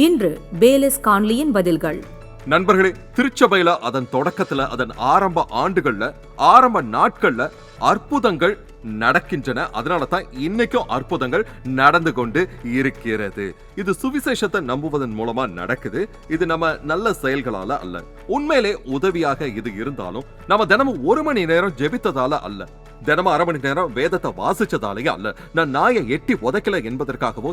இன்று பேலஸ் கான்லியின் பதில்கள். நண்பர்களே திருச்சபையில அதன் தொடக்கத்துல அதன் ஆரம்ப ஆண்டுகள்ல ஆரம்ப நாட்கள்ல அற்புதங்கள் நடக்கின்றன. அதனால தான் இன்னைக்கும் அற்புதங்கள் நடந்து கொண்டு இருக்கிறது. இது சுவிசேஷத்தை நம்புவதன் மூலமா நடக்குது. இது நம்ம நல்ல செயல்களால அல்ல. உண்மையிலே உதவியாக இது இருந்தாலும் நம்ம தினமும் ஒரு மணி நேரம் ஜெபித்ததால அல்ல. தினமும் அரை மணி நேரம் வேதத்தை வாசிச்சதாலேயே அல்ல. நான் நாயை எட்டி உதைக்கல என்பதற்காகவோ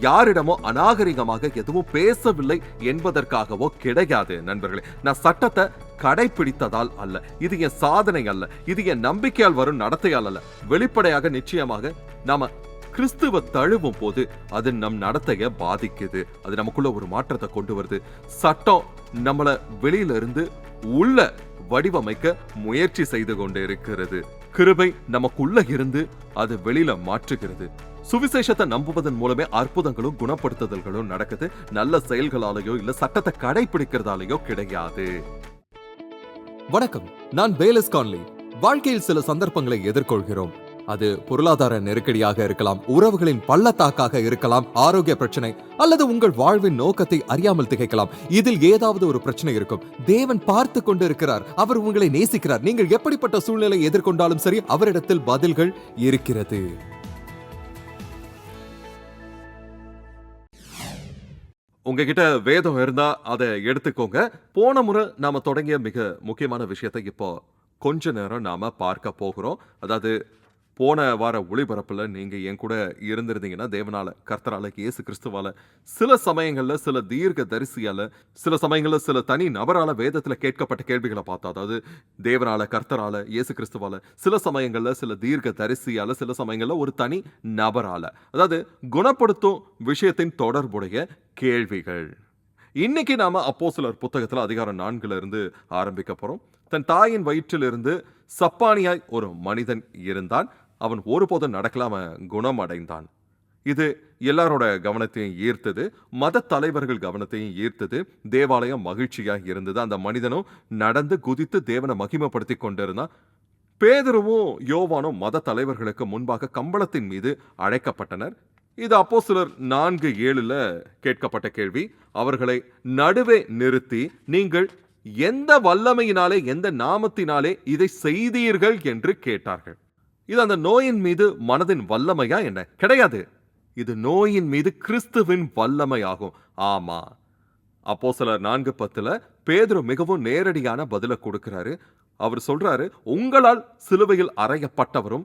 யாரிடமோ அநாகரிகமாக எதுவும் பேசவில்லை என்பதற்காகவோ கிடையாது நண்பர்களே. நான் சட்டத்தை கடைபிடித்ததால் அல்ல. இது என் சாதனை அல்ல. இது என் நம்பிக்கையால் வரும் நடத்தையால் அல்ல. வெளிப்படையாக நிச்சயமாக நாம கிறிஸ்துவ தழுவும் போது அது நம் நடத்தைய பாதிக்குது. அது நமக்குள்ள ஒரு மாற்றத்தை கொண்டு வருது. சட்டம் நம்மளை வெளியில இருந்து உள்ள வடிவமைக்க முயற்சி செய்து கொண்டிருக்கிறது. கிருபை நமக்குள்ள இருந்து அது வெளியில மாற்றுகிறது. சுவிசேஷத்தை நம்புவதன் மூலமே அற்புதங்களும் குணப்படுத்துதல்களும் நடக்குது. நல்ல செயல்களாலேயோ இல்ல சட்டத்தை கடைபிடிக்கிறதாலேயோ கிடையாது. வணக்கம். நான் பேலஸ் கான்லி. வாழ்க்கையில் சில சந்தர்ப்பங்களை எதிர்கொள்கிறோம். அது பொருளாதார நெருக்கடியாக இருக்கலாம் உறவுகளின் பள்ளத்தாக்காக இருக்கலாம் ஆரோக்கிய பிரச்சனை அல்லது உங்கள் வாழ்வின் நோக்கத்தை அறியாமல் திகைக்கலாம். இதில் ஏதாவது ஒரு பிரச்சனை இருக்கும். தேவன் பார்த்து கொண்டு இருக்கிறார் அவர் உங்களை நேசிக்கிறார். நீங்கள் எப்படிப்பட்ட சூழ்நிலை எதிர்கொண்டாலும் சரி அவரிடத்தில் பதில்கள் இருக்கிறது. உங்ககிட்ட வேதம் இருந்தா அதை எடுத்துக்கோங்க. போன முறை நாம தொடங்கிய மிக முக்கியமான விஷயத்தை இப்போ கொஞ்ச நேரம் நாம பார்க்க போகிறோம். அதாவது போன வார ஒளிபரப்பில் நீங்கள் என் கூட இருந்திருந்தீங்கன்னா தேவனால கர்த்தரால இயேசு கிறிஸ்துவால சில சமயங்களில் சில தீர்க்க தரிசியால சில சமயங்களில் சில தனி நபரால் வேதத்தில் கேட்கப்பட்ட கேள்விகளை பார்த்தோம் அதாவது தேவனால கர்த்தரால இயேசு கிறிஸ்துவால சில சமயங்களில் சில தீர்க்க தரிசியால சில சமயங்களில் ஒரு தனி நபரால. அதாவது குணப்படுத்தும் விஷயத்தின் தொடர்புடைய கேள்விகள். இன்னைக்கு நாம அப்போ சிலர் புத்தகத்தில் அதிகாரம் நான்குல இருந்து ஆரம்பிக்க போகிறோம் தன் தாயின் வயிற்றிலிருந்து சப்பானியாய் ஒரு மனிதன் இருந்தான். அவன் ஒருபோதும் நடக்கலாம குணம் அடைந்தான் இது எல்லாரோட கவனத்தையும் ஈர்த்தது மத தலைவர்கள் கவனத்தையும் ஈர்த்தது தேவாலயம் மகிழ்ச்சியாக இருந்தது. அந்த மனிதனும் நடந்து குதித்து தேவனை மகிமைப்படுத்தி கொண்டிருந்தான். பேதருவும் யோவானும் மத தலைவர்களுக்கு முன்பாக கம்பளத்தின் மீது அழைக்கப்பட்டனர். இது அப்போ சிலர் நான்கு ஏழுல கேட்கப்பட்ட கேள்வி. அவர்களை நடுவே நிறுத்தி நீங்கள் எந்த வல்லமையினாலே எந்த நாமத்தினாலே இதை செய்தீர்கள்? என்று கேட்டார்கள். இது அந்த நோயின் மீது மனதின் வல்லமையா என்ன? கிடையாது. இது நோயின் மீது கிறிஸ்துவின் வல்லமையாகும். ஆமா. அப்போ சிலர் நான்கு பத்துல பேதுரு மிகவும் நேரடியான பதில கொடுக்கிறாரு. அவர் சொல்றாரு உங்களால் சிலுவையில் அறையப்பட்டவரும்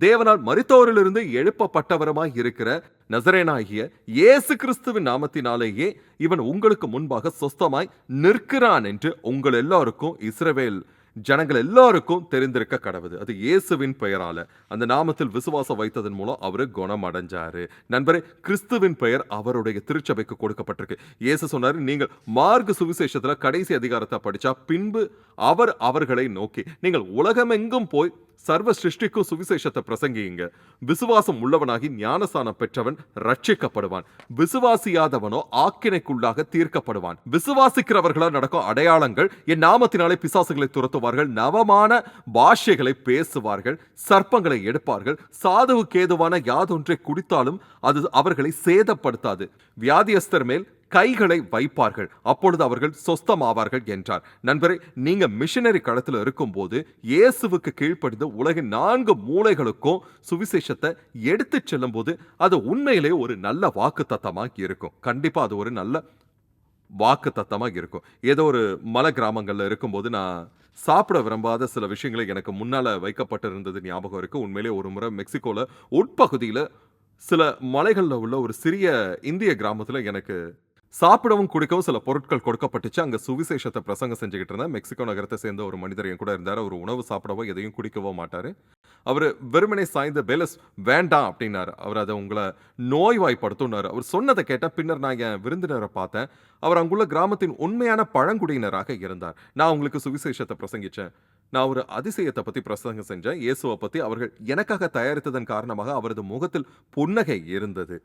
தேவனால் மரித்தோரிலிருந்து எழுப்பப்பட்டவருமாய் இருக்கிற நசரேனாகிய இயேசு கிறிஸ்துவின் நாமத்தினாலேயே இவன் உங்களுக்கு முன்பாக சொஸ்தமாய் நிற்கிறான் என்று உங்கள் எல்லோருக்கும் இஸ்ரவேல் ஜனங்கள் எல்லாருக்கும் தெரிந்திருக்க கடவுது அது இயேசுவின் பெயரால. அந்த நாமத்தில் விசுவாசம் வைத்ததன் மூலம் அவரு குணம் அடைஞ்சாரு நண்பரே கிறிஸ்துவின் பெயர் அவருடைய திருச்சபைக்கு கொடுக்கப்பட்டிருக்கு. இயேசு சொன்னாரு நீங்கள் மார்க் சுவிசேஷத்துல கடைசி அதிகாரத்தை படிச்சா பின்பு அவர் அவர்களை நோக்கி நீங்கள் உலகமெங்கும் போய் சர்வ சிருஷ்டிக்கும் சுவிசேஷத்தை பிரசங்கியுங்க. விசுவாசம் உள்ளவனாகி ஞானசானம் பெற்றவன் ரட்சிக்கப்படுவான் விசுவாசியாதவனோ ஆக்கினைக்குள்ளாக தீர்க்கப்படுவான். விசுவாசிக்கிறவர்களால் நடக்கும் அடையாளங்கள் என் நாமத்தினாலே பிசாசுகளை பேசுவார்கள் நவமான பாஷைகளை பேசுவார்கள் சர்ப்பங்களை எடுப்பார்கள். சாதுவுக்கு ஏதுவான யாதொன்றை குடித்தாலும் அது அவர்களை சேதப்படுத்தாது. வியாதியஸ்தர் மேல் கைகளை வைப்பார்கள். அப்பொழுது அவர்கள் சொஸ்தமாவார்கள் என்றார். நண்பரே நீங்க மிஷனரி களத்தில் இருக்கும்போது இயேசுவுக்கு கீழ்ப்படிந்து உலகின் நான்கு மூளைகளுக்கும் சுவிசேஷத்தை எடுத்து செல்லும் போது அது உண்மையிலே ஒரு நல்ல வாக்கு தத்தமாக இருக்கும். கண்டிப்பா அது ஒரு நல்ல வாக்கு தத்தமாக இருக்கும். ஏதோ ஒரு மலை கிராமங்களில் இருக்கும்போது நான் சாப்பிட விரும்பாத சில விஷயங்களை எனக்கு முன்னால வைக்கப்பட்டிருந்தது ஞாபகம் இருக்கு. உண்மையிலே ஒரு முறை மெக்சிகோல உட்பகுதியில சில மலைகளில் உள்ள ஒரு சிறிய இந்திய கிராமத்துல எனக்கு சாப்பிடவும் குடிக்கவும் சில பொருட்கள் கொடுக்கப்பட்டுச்சு. அங்கே சுவிசேஷத்தை பிரசங்கம் செஞ்சுக்கிட்டு இருந்தேன் மெக்சிகோ நகரத்தை சேர்ந்த ஒரு மனிதர் என் கூட இருந்தார். அவர் உணவு சாப்பிடவோ எதையும் குடிக்கவோ மாட்டார். அவர் வெறுமனை சாய்ந்த பேலஸ் வேண்டாம் அப்படின்னாரு. அவர் அதை உங்களை நோய்வாய்ப்படுத்தினார் அவர் சொன்னதை கேட்ட பின்னர் நான் என் விருந்தினரை பார்த்தேன். அவர் அங்குள்ள கிராமத்தின் உண்மையான பழங்குடியினராக இருந்தார். நான் உங்களுக்கு சுவிசேஷத்தை பிரசங்கிச்சேன். நான் ஒரு அதிசயத்தை பற்றி பிரசங்கம் செஞ்சேன். இயேசுவை பற்றி அவர்கள் எனக்காக தயாரித்ததன் காரணமாக அவரது முகத்தில் புன்னகை இருந்தது.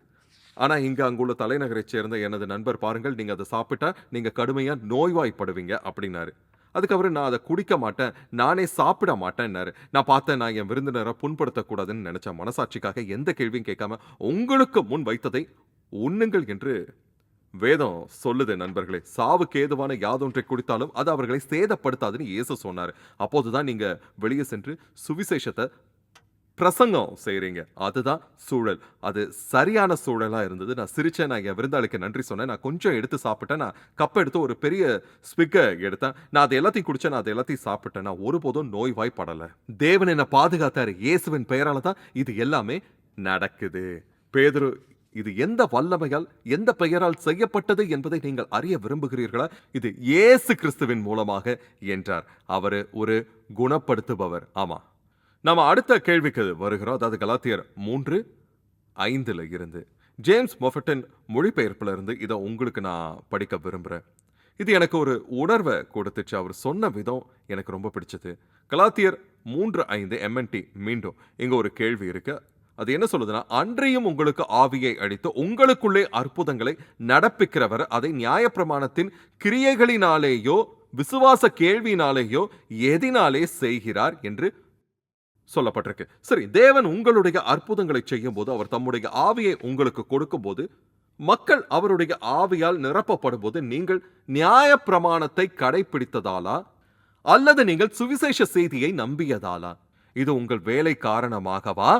ஆனா இங்க அங்குள்ள தலைநகரைச் சேர்ந்த எனது நண்பர் பாருங்கள் நீங்க அதை சாப்பிட்டா நீங்க கடுமையா நோய்வாய்ப்படுவீங்க அப்படின்னாரு. அதுக்கப்புறம் நான் அதை குடிக்க மாட்டேன் நானே சாப்பிட மாட்டேன்னாரு. நான் பார்த்தேன் நான் என் விருந்தினரை புண்படுத்தக்கூடாதுன்னு நினச்ச மனசாட்சிக்காக எந்த கேள்வியும் கேட்காம உங்களுக்கு முன் வைத்ததை உண்ணுங்கள் என்று வேதம் சொல்லுது நண்பர்களே. சாவுக்கு ஏதுவான யாதொன்றை குடித்தாலும் அது அவர்களை சேதப்படுத்தாதுன்னு இயேசு சொன்னார். அப்போதுதான் நீங்க வெளியே சென்று சுவிசேஷத்தை பிரசங்கம் செய்கிறீங்க அதுதான் சூழல். அது சரியான சூழலா இருந்தது. நான் சிரித்தேன் நான் என் விருந்தாளுக்கு நன்றி சொன்னேன். நான் கொஞ்சம் எடுத்து சாப்பிட்டேன். நான் கப்பை எடுத்து ஒரு பெரிய ஸ்பிக்கை எடுத்தேன். நான் அதை எல்லாத்தையும் குடித்தேன் நான் அதை எல்லாத்தையும் சாப்பிட்டேன். நான் ஒருபோதும் நோய்வாய்ப்படலை. தேவன் என்னை பாதுகாத்தார். இயேசுவின் பெயரால தான் இது எல்லாமே நடக்குது. பேதரு இது எந்த வல்லமையால் எந்த பெயரால் செய்யப்பட்டது என்பதை நீங்கள் அறிய விரும்புகிறீர்களா? இது இயேசு கிறிஸ்துவின் மூலமாக என்றார். அவர் ஒரு குணப்படுத்துபவர். ஆமா. நம்ம அடுத்த கேள்விக்கு வருகிறோம். அதாவது கலாத்தியர் மூன்று ஐந்தில் இருந்து. ஜேம்ஸ் மொஃபட்டின் மொழிபெயர்ப்பிலிருந்து இதை உங்களுக்கு நான் படிக்க விரும்புகிறேன் இது எனக்கு ஒரு உணர்வை கொடுத்துச்சு. அவர் சொன்ன விதம் எனக்கு ரொம்ப பிடிச்சது. கலாத்தியர் மூன்று ஐந்து எம்என்டி மீண்டும் இங்கே ஒரு கேள்வி இருக்கு. அது என்ன சொல்லுதுன்னா அன்றையும் உங்களுக்கு ஆவியை அடித்து உங்களுக்குள்ளே அற்புதங்களை நடப்பிக்கிறவர் அதை நியாயப்பிரமாணத்தின் கிரியைகளினாலேயோ விசுவாச கேள்வியினாலேயோ எதினாலே செய்கிறார் என்று சொல்லப்பட்டிருக்கு. சரி தேவன் உங்களுடைய அற்புதங்களை செய்யும் போது அவர் தம்முடைய ஆவியை உங்களுக்கு கொடுக்கும்போது மக்கள் அவருடைய ஆவியால் நிரப்பப்படும் போது நீங்கள் நியாயப்பிரமாணத்தை கடைபிடித்ததாலா அல்லது நீங்கள் சுவிசேஷ செய்தியை நம்பியதாலா? இது உங்கள் வேலை காரணமாகவா?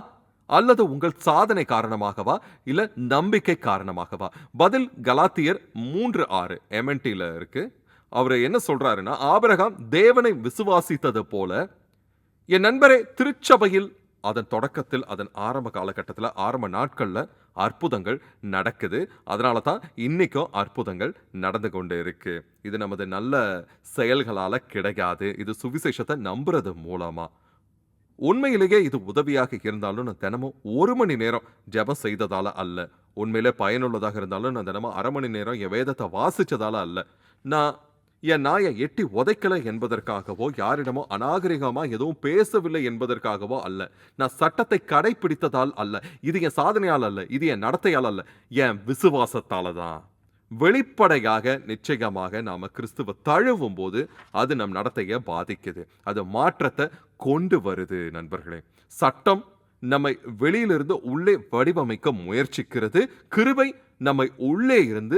அல்லது உங்கள் சாதனை காரணமாகவா? இல்ல நம்பிக்கை காரணமாகவா? பதில் கலாத்தியர் மூன்று ஆறு எம்என்டில இருக்கு. அவர் என்ன சொல்றாருன்னா ஆபிரகாம் தேவனை விசுவாசித்தது போல என் நண்பரே திருச்சபையில் அதன் தொடக்கத்தில் அதன் ஆரம்ப காலகட்டத்தில் ஆரம்ப நாட்களில் அற்புதங்கள் நடக்குது. அதனால தான் இன்றைக்கும் அற்புதங்கள் நடந்து கொண்டு இருக்கு. இது நமது நல்ல செயல்களால் கிடையாது இது சுவிசேஷத்தை நம்புறது மூலமாக உண்மையிலேயே இது உதவியாக இருந்தாலும் நான் தினமும் ஒரு மணி நேரம் ஜெபம் செய்ததால் அல்ல. உண்மையிலே பயனுள்ளதாக இருந்தாலும் நான் தினமும் அரை மணி நேரம் என் வேதத்தை வாசித்ததால் அல்ல. நான் என் நாயை எட்டி உதைக்கலை என்பதற்காகவோ யாரிடமோ அநாகரிகமா எதுவும் பேசவில்லை என்பதற்காகவோ அல்ல. நான் சட்டத்தை கடைபிடித்ததால் அல்ல. இது என் சாதனையால் அல்ல. இது என் நடத்தையால் அல்ல. என் விசுவாசத்தால தான் வெளிப்படையாக நிச்சயமாக நாம் கிறிஸ்துவ தழுவும் போது அது நம் நடத்தையை பாதிக்குது. அது மாற்றத்தை கொண்டு வருது நண்பர்களே. சட்டம் நம்மை வெளியிலிருந்து உள்ளே வடிவமைக்க முயற்சிக்கிறது. கிருபை நம்மை உள்ளே இருந்து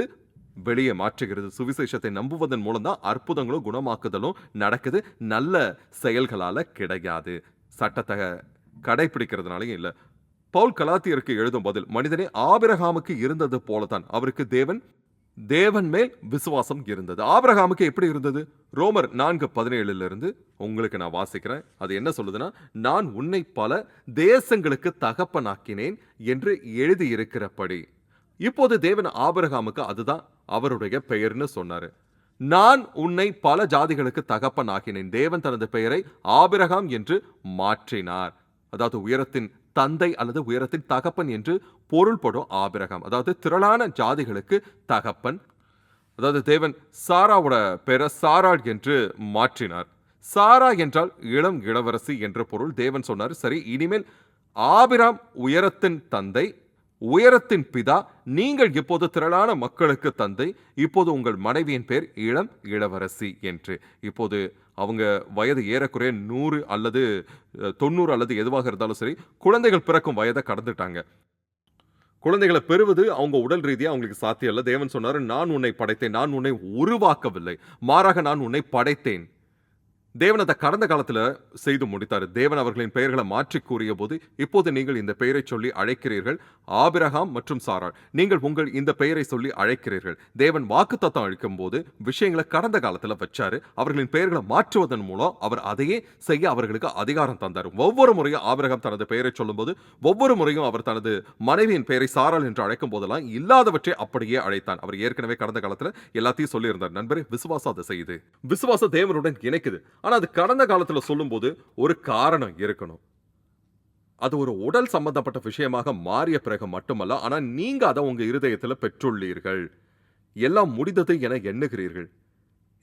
வெளியே மாற்றுகிறது. சுவிசேஷத்தை நம்புவதன் மூலம் தான் அற்புதங்களும் குணமாக்குதலும் நடக்குது. நல்ல செயல்களால கிடையாது. சட்டத்தை கடைபிடிக்கிறதுனாலையும் இல்லை. பவுல் கலாத்தியருக்கு எழுதும் பதில் மனிதனே ஆபிரகாமுக்கு இருந்தது போலதான் அவருக்கு தேவன் தேவன் மேல் விசுவாசம் இருந்தது. ஆபிரகாமுக்கு எப்படி இருந்தது? ரோமர் நான்கு பதினேழுல இருந்து உங்களுக்கு நான் வாசிக்கிறேன். அது என்ன சொல்லுதுன்னா நான் உன்னை பல தேசங்களுக்கு தகப்பனாக்கினேன் என்று எழுதியிருக்கிறபடி. இப்போது தேவன் ஆபிரகாமுக்கு அதுதான் அவருடைய பெயர்னு சொன்னாரு. நான் உன்னை பல ஜாதிகளுக்கு தகப்பன் ஆகினேன் தேவன் தனது பெயரை ஆபிரகாம் என்று மாற்றினார். அதாவது உயரத்தின் தந்தை அல்லது உயரத்தின் தகப்பன் என்று பொருள்படும் ஆபிரகாம். அதாவது திரளான ஜாதிகளுக்கு தகப்பன். அதாவது தேவன் சாராவோட பெயரை சாராள் என்று மாற்றினார். சாரா என்றால் இளம் இளவரசி என்ற பொருள். தேவன் சொன்னார் சரி இனிமேல் ஆபிராம் உயரத்தின் தந்தை உயரத்தின் பிதா நீங்கள் இப்போது திரளான மக்களுக்கு தந்தை. இப்போது உங்கள் மனைவியின் பேர் இளம் இளவரசி என்று. இப்போது அவங்க வயது ஏறக்குறைய நூறு அல்லது தொண்ணூறு அல்லது எதுவாக இருந்தாலும் சரி குழந்தைகள் பிறக்கும் வயதை கடந்துட்டாங்க. குழந்தைகளை பெறுவது அவங்க உடல் ரீதியாக அவங்களுக்கு சாத்தியம் இல்லை. தேவன் சொன்னார் நான் உன்னை படைத்தேன். நான் உன்னை உருவாக்கவில்லை. மாறாக நான் உன்னை படைத்தேன். தேவன் அதை கடந்த காலத்துல செய்து முடித்தார். தேவன் அவர்களின் பெயர்களை மாற்றி கூறிய போது இப்போது நீங்கள் இந்த பெயரை சொல்லி அழைக்கிறீர்கள் ஆபிரகாம் மற்றும் சாராள். நீங்கள் உங்கள் இந்த பெயரை சொல்லி அழைக்கிறீர்கள். தேவன் வாக்குத்தத்தம் அளிக்கும் போது விஷயங்களை கடந்த காலத்துல வச்சாரு. அவர்களின் பெயர்களை மாற்றுவதன் மூலம் அவர் அதையே செய்ய அவர்களுக்கு அதிகாரம் தந்தார். ஒவ்வொரு முறையும் ஆபிரகாம் தனது பெயரை சொல்லும்போது ஒவ்வொரு முறையும் அவர் தனது மனைவியின் பெயரை சாராள் என்று அழைக்கும் போதெல்லாம் இல்லாதவற்றை அப்படியே அழைத்தான். அவர் ஏற்கனவே கடந்த காலத்துல எல்லாத்தையும் சொல்லியிருந்தார். நண்பரே விசுவாசம் அதை செய்யுது விசுவாச தேவனுடன் இணைக்குது. ஆனால் அது கடந்த காலத்துல சொல்லும்போது ஒரு காரணம் இருக்கணும். அது ஒரு உடல் சம்பந்தப்பட்ட விஷயமாக மாறிய பிறகு மட்டுமல்ல ஆனால் நீங்கள் அதை உங்கள் இருதயத்தில் பெற்றுள்ளீர்கள். எல்லாம் முடிந்தது என எண்ணுகிறீர்கள்.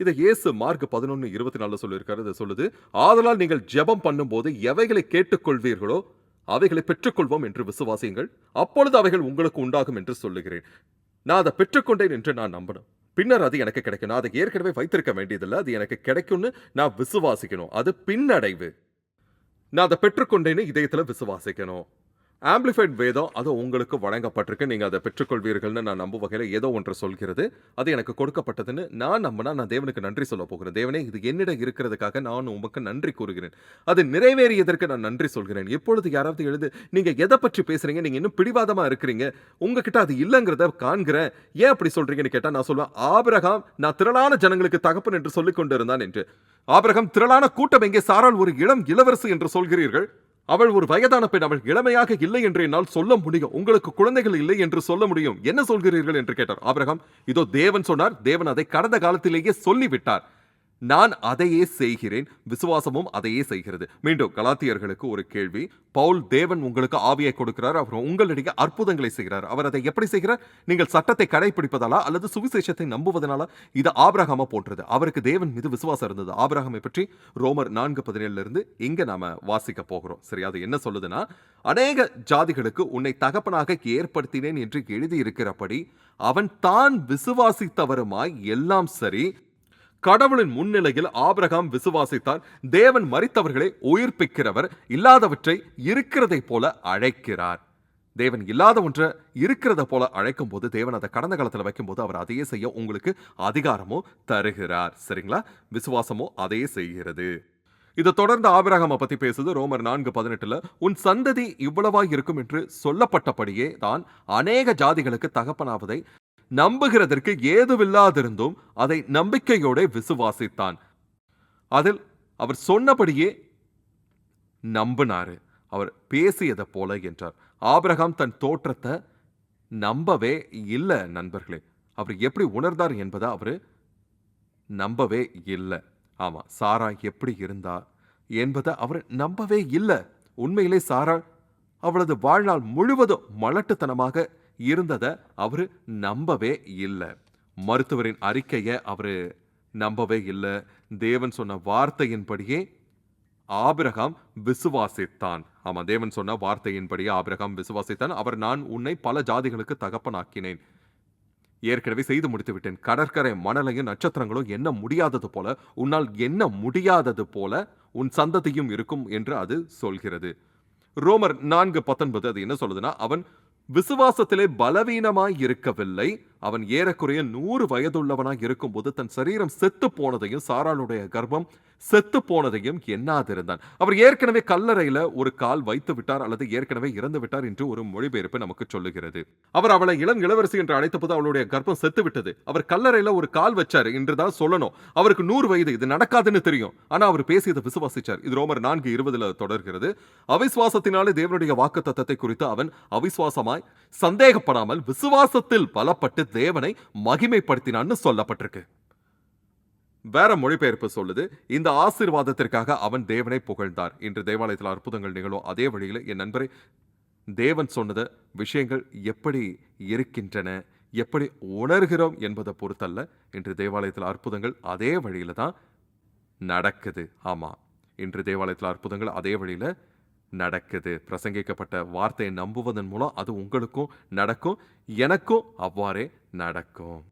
இதை இயேசு மார்க் பதினொன்னு இருபத்தி நாலு சொல்லியிருக்காரு. இதை சொல்லுது ஆதலால் நீங்கள் ஜெபம் பண்ணும்போது எவைகளை கேட்டுக்கொள்வீர்களோ அவைகளை பெற்றுக்கொள்வோம் என்று விசுவாசியுங்கள். அப்பொழுது அவைகள் உங்களுக்கு உண்டாகும் என்று சொல்லுகிறேன். நான் அதை பெற்றுக்கொண்டேன் என்று நான் நம்பணும். பின்னர் அது எனக்கு கிடைக்கும் அதை ஏற்கனவே வைத்திருக்க வேண்டியதில்லை. அது எனக்கு கிடைக்கும்னு நான் விசுவாசிக்கணும். அது பின்னடைவு. நான் அதை பெற்றுக்கொண்டேன்னு இதயத்துல விசுவாசிக்கணும். ஆம்பிளிஃபைட் வேதம் அது உங்களுக்கு வழங்கப்பட்டிருக்கு. நீங்கள் அதை பெற்றுக்கொள்வீர்கள்னு நான் நம்பும் வகையில் ஏதோ ஒன்று சொல்கிறது. அது எனக்கு கொடுக்கப்பட்டதுன்னு நான் நம்பினா நான் தேவனுக்கு நன்றி சொல்ல போகிறேன். தேவனே இது என்னிடம் இருக்கிறதுக்காக நான் உமக்கு நன்றி கூறுகிறேன். அது நிறைவேறியதற்கு நான் நன்றி சொல்கிறேன். இப்பொழுது யாராவது எழுது நீங்கள் எதை பற்றி பேசுகிறீங்க நீங்கள் இன்னும் பிடிவாதமாக இருக்கிறீங்க. உங்ககிட்ட அது இல்லைங்கிறத காண்கிறேன். ஏன் அப்படி சொல்கிறீங்கன்னு கேட்டால் நான் சொல்லுவேன் ஆபிரகாம் நான் திரளான ஜனங்களுக்கு தகப்பன் என்று சொல்லிக் கொண்டிருந்தான் என்று. ஆபிரகாம் திரளான கூட்டம் எங்கே? சாரால் ஒரு இளம் இளவரசு என்று சொல்கிறீர்கள். அவள் ஒரு வயதான பெண் அவள் இளமையாக இல்லை என்று என்னால் சொல்ல முடியும். உங்களுக்கு குழந்தைகள் இல்லை என்று சொல்ல முடியும். என்ன சொல்கிறீர்கள் என்று கேட்டார். ஆபிரகாம் இதோ தேவன் சொன்னார் தேவன் அதை கடந்த காலத்திலேயே சொல்லிவிட்டார். நான் அதையே செய்கிறேன். விசுவாசமும் அதையே செய்கிறது. மீண்டும் கலாத்தியர்களுக்கு ஒரு கேள்வி. பவுல் தேவன் உங்களுக்கு ஆவியை கொடுக்கிறார். அவர் உங்களிடையே அற்புதங்களை செய்கிறார். அவர் அதை எப்படி செய்கிறார்? நீங்கள் சட்டத்தை கடைபிடிப்பதாலா அல்லது சுவிசேஷத்தை நம்புவதனால? இது ஆபிரகாம போன்றது. அவருக்கு தேவன் மீது விசுவாசம் இருந்தது. ஆபிரகாமை பற்றி ரோமர் நான்கு பதினேழுல இருந்து இங்க நாம வாசிக்க போகிறோம். சரி அது என்ன சொல்லுதுன்னா அநேக ஜாதிகளுக்கு உன்னை தகப்பனாக ஏற்படுத்தினேன் என்று எழுதியிருக்கிறபடி அவன் தான் விசுவாசித்தவருமாய் எல்லாம் சரி கடவுளின் முன்னிலையில் ஆபிரகாம் விசுவாசித்தார் தேவன் மறித்தவர்களை உயிர்ப்பிக்கிறவர் இல்லாதவற்றை இருக்கிறதை போல அழைக்கிறார். தேவன் இல்லாத ஒன்றை இருக்கிறத போல அழைக்கும் போது தேவன் அதை கடந்த காலத்தில் வைக்கும்போது அவர் அதையே செய்ய உங்களுக்கு அதிகாரமோ தருகிறார். சரிங்களா? விசுவாசமோ அதையே செய்கிறது. இதை தொடர்ந்து ஆபிரகாமை பத்தி பேசுது. ரோமர் நான்கு பதினெட்டுல உன் சந்ததி இவ்வளவாக இருக்கும் என்று சொல்லப்பட்டபடியே தான் அநேக ஜாதிகளுக்கு தகப்பனாவதை நம்புகிறதற்கு ஏதுவில்லாதிருந்தும் அதை நம்பிக்கையோட விசுவாசித்தான். அதில் அவர் சொன்னபடியே நம்பினாரு. அவர் பேசியதை போல என்றார். ஆபிரகாம் தன் தோற்றத்தை நம்பவே இல்லை நண்பர்களே. அவர் எப்படி உணர்ந்தார் என்பதை அவர் நம்பவே இல்லை. ஆமா சாரா எப்படி இருந்தா என்பதை அவர் நம்பவே இல்லை. உண்மையிலே சாரா அவளது வாழ்நாள் முழுவதும் மலட்டுத்தனமாக இருந்ததை அவர் நம்பவே இல்லை. மருத்துவரின் அறிக்கையை அவர் நம்பவே இல்லை. தேவன் சொன்ன வார்த்தையின்படியே ஆபிரகாம் விசுவாசித்தான். ஆமா தேவன் சொன்ன வார்த்தையின்படியே ஆபிரகாம் விசுவாசித்தான். அவர் நான் உன்னை பல ஜாதிகளுக்கு தகப்பனாக்கினேன். ஏற்கனவே செய்து முடித்து விட்டேன் கடற்கரை மணலையும் நட்சத்திரங்களும் என்ன முடியாதது போல உன்னால் என்ன முடியாதது போல உன் சந்ததியும் இருக்கும் என்று அது சொல்கிறது. ரோமர் நான்கு பத்தொன்பது அது என்ன சொல்லுதுன்னா அவன் விசுவாசத்திலே பலவீனமாய் இருக்கவில்லை. அவன் ஏறக்குறைய நூறு வயதுள்ளவனாக இருக்கும்போது தன் சரீரம் செத்து போனதையும் சாராளுடைய கர்ப்பம் செத்து போனதையும் எண்ணாதிருந்தான். அவர் ஏற்கனவே கல்லறையில ஒரு கால் வைத்து விட்டார் அல்லது ஏற்கனவே இறந்து விட்டார் என்று ஒரு மொழிபெயர்ப்பு நமக்கு சொல்லுகிறது. அவர் அவளை இளம் இளவரசி என்று அழைத்தபோது அவளுடைய கர்ப்பம் செத்து விட்டது. அவர் கல்லறையில ஒரு கால் வச்சார் என்றுதான் சொல்லணும். அவருக்கு நூறு வயது. இது நடக்காதுன்னு தெரியும். ஆனா அவர் பேசியதை விசுவாசிச்சார். இது ரோமர் நான்கு இருபதுல தொடர்கிறது. அவிசுவாசத்தினாலே தேவனுடைய வாக்கு தத்தத்தை குறித்து அவன் அவிசுவாசமாய் சந்தேகப்படாமல் விசுவாசத்தில் பலப்பட்டு தேவனை மகிமைப்படுத்தினான்னு சொல்லப்பட்டிருக்கு. வேற மொழிபெயர்ப்பு சொல்லுது இந்த ஆசீர்வாதத்திற்காக அவன் தேவனை புகழ்ந்தார். இன்று தேவாலயத்தில் அற்புதங்கள் நிகழும் அதே வழியில் என் நண்பரை தேவன் சொன்னத விஷயங்கள் எப்படி இருக்கின்றன எப்படி உணர்கிறோம் என்பதை பொறுத்தல்ல. இன்று தேவாலயத்தில் அற்புதங்கள் அதே வழியில தான் நடக்குது. ஆமா இன்று தேவாலயத்தில் அற்புதங்கள் அதே வழியில நடக்குது. பிரசங்கிக்கப்பட்ட வார்த்தையை நம்புவதன் மூலம் அது உங்களுக்கும் நடக்கும் எனக்கும் அவ்வாறே நடக்கும்.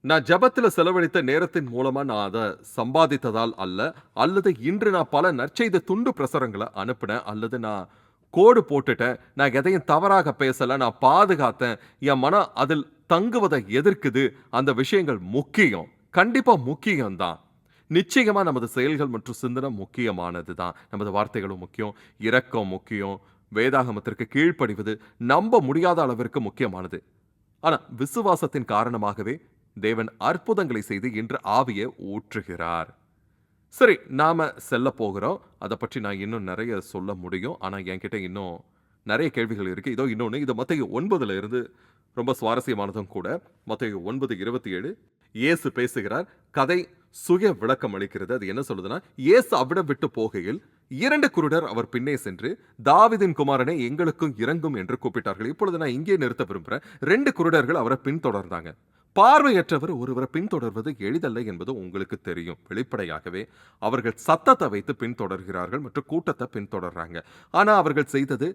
நான் ஜபத்தில் செலவழித்த நேரத்தின் மூலமா நான் அதை சம்பாதித்ததால் அல்ல அல்லது இன்று நான் பல நற்செய்த துண்டு பிரசுரங்களை அனுப்பினேன் அல்லது நான் கோடு போட்டுட்டேன் நான் எதையும் தவறாக பேசலை நான் பாதுகாத்தேன் என் மனம் அதில் தங்குவதை எதிர்க்குது அந்த விஷயங்கள் முக்கியம். கண்டிப்பாக முக்கியம்தான். நிச்சயமா நமது செயல்கள் மற்றும் சிந்தனை முக்கியமானது தான் நமது வார்த்தைகளும் முக்கியம் இரக்கம் முக்கியம் வேதாகமத்திற்கு கீழ்ப்படிவது நம்ப முடியாத அளவிற்கு முக்கியமானது. ஆனா விசுவாசத்தின் காரணமாகவே தேவன் அற்புதங்களை செய்து இன்று ஆவியை ஊற்றுகிறார். சரி நாம செல்ல போகிறோம். அதை பற்றி நான் இன்னும் நிறைய சொல்ல முடியும். ஆனா என்கிட்ட இன்னும் நிறைய கேள்விகள் இருக்கு. இதோ இன்னொன்று இது மத்திய ஒன்பதுல இருந்து ரொம்ப சுவாரஸ்யமானதும் கூட. மத்திய ஒன்பது இருபத்தி ஏழு. இயேசு பேசுகிறார் கதை சுய விளக்கம் அளிக்கிறது. அது என்ன சொல்லுதுன்னா இயேசு அவ்விடம் விட்டு போகையில் இரண்டு குருடர் அவர் பின்னே சென்று தாவிதின் குமாரனை எங்களுக்கும் இறங்கும் என்று கூப்பிட்டார்கள். இப்பொழுது நான் இங்கே நிறுத்த விரும்புகிறேன். ரெண்டு குருடர்கள் அவரை பின்தொடர்ந்தாங்க. பார்வையற்றவர் ஒருவரை பின்தொடர்வது எளிதல்ல என்பது உங்களுக்கு தெரியும். வெளிப்படையாகவே அவர்கள் சத்தத்தை வைத்து பின்தொடர்கிறார்கள் மற்றும் கூட்டத்தை பின்தொடர்றாங்க. ஆனா அவர்கள் செய்தது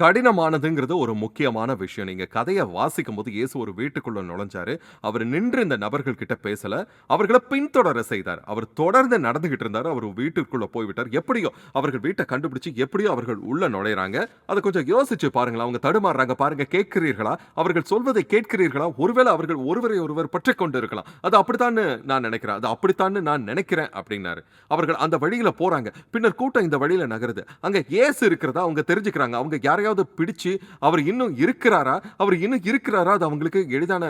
கடினமானதுங்கிறது ஒரு முக்கியமான விஷயம். நீங்க கதையை வாசிக்கும் போது இயேசு ஒரு வீட்டுக்குள்ள நுழைஞ்சாரு. அவர் நின்று இந்த நபர்கள் கிட்ட பேசல. அவர்களை பின்தொடர செய்தார். அவர் தொடர்ந்து நடந்துகிட்டு இருந்தாரு. அவர் வீட்டுக்குள்ள போய்விட்டார். எப்படியோ அவர்கள் வீட்டை கண்டுபிடிச்சு எப்படியோ அவர்கள் உள்ள நுழையிறாங்க. அதை கொஞ்சம் யோசிச்சு பாருங்களேன். அவங்க தடுமாறுறாங்க. பாருங்க கேட்கிறீர்களா? அவர்கள் சொல்வதை கேட்கிறீர்களா? ஒருவேளை அவர்கள் ஒருவரை ஒருவர் பற்றி கொண்டு இருக்கலாம் அது அப்படித்தான்னு நான் நினைக்கிறேன். அது அப்படித்தான்னு நான் நினைக்கிறேன் அப்படின்னாரு. அவர்கள் அந்த வழியில போறாங்க. பின்னர் கூட்டம் இந்த வழியில நகருது. அங்க ஏசு இருக்கிறதா? அவங்க தெரிஞ்சுக்கிறாங்க. அவங்க யாரையாவது பிடிச்சு அவர் இன்னும் இருக்கிறாரா? அவர் இன்னும் இருக்கிறாரா? அது அவங்களுக்கு எளிதான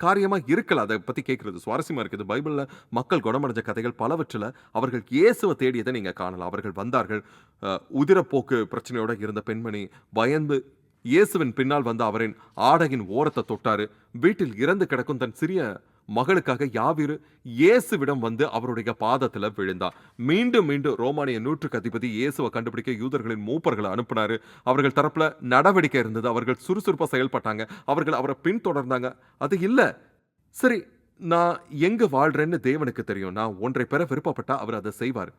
காரியமா இருக்கல. அதை பற்றி கேட்குறது சுவாரஸ்யமா இருக்குது. பைபிள்ல மக்கள் குணமடைஞ்ச கதைகள் பலவற்றில் அவர்கள் இயேசுவை தேடியதை நீங்க காணலாம். அவர்கள் வந்தார்கள். உதிரப்போக்கு பிரச்சனையோடு இருந்த பெண்மணி பயந்து இயேசுவின் பின்னால் வந்து அவரின் ஆடையின் ஓரத்தை தொட்டாரு. வீட்டில் இறந்து கிடக்கும் தன் சிறிய மகளுக்காக யாவிரு இயேசுவிடம் வந்து அவருடைய பாதத்தில் விழுந்தார் மீண்டும் மீண்டும் ரோமானிய நூற்றுக்கு அதிபதி இயேசுவை கண்டுபிடிக்க யூதர்களின் மூப்பர்களை அனுப்பினார். அவர்கள் தரப்பில் நடவடிக்கை இருந்தது. அவர்கள் சுறுசுறுப்பாக செயல்பட்டாங்க. அவர்கள் அவரை பின்தொடர்ந்தாங்க. அது இல்லை. சரி நான் எங்கே வாழ்கிறேன்னு தேவனுக்கு தெரியும். நான் ஒன்றை பெற விருப்பப்பட்டா அவர் அதை செய்வார்.